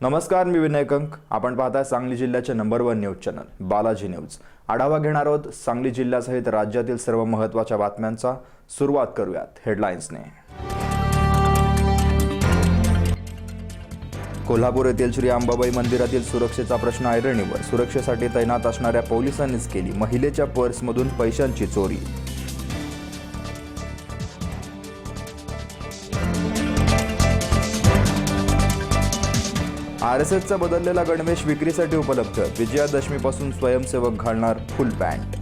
नमस्कार मी विनय कंक. आपण पाहताय सांगली जिल्ह्याचे number one news channel Balaji news आढावा घेणार आहोत सांगली जिल्ह्यासहित राज्यातील सर्व महत्त्वाच्या बातम्यांचा. सुरुवात करूयात हेडलाईन्सने कोल्हापूर येथील श्री अंबाबाई मंदिरातील सुरक्षेचा प्रश्न ऐरणीवर. सुरक्षेसाठी तैनात असणाऱ्या पोलिसांनीच केली महिलेच्या पर्समधून पैशांची चोरी. आर एस एसचा बदललेला गणवेश विक्रीसाठी उपलब्ध. विजयादशमीपासून स्वयंसेवक घालणार फुल पॅन्ट.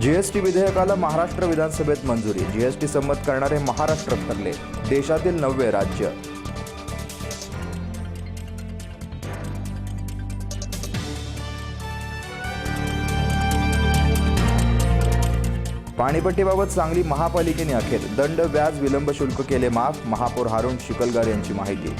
जीएसटी विधेयकाला महाराष्ट्र विधानसभेत मंजुरी. जीएसटी संमत करणारे महाराष्ट्र ठरले. देशातील नववे राज्य. पाणीपट्टीबाबत सांगली महापालिकेने अखेर दंड व्याज विलंब शुल्क केले माफ महापौर हारुण शिकलगार यांची माहिती.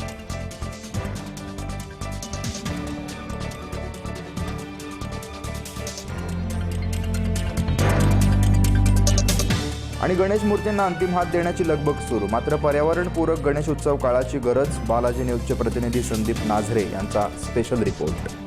आणि गणेश मूर्तींना अंतिम हात देण्याची लगबग सुरू. मात्र पर्यावरणपूरक गणेश उत्सव काळाची गरज बालाजी न्यूजचे प्रतिनिधी संदीप नाझरे यांचा स्पेशल रिपोर्ट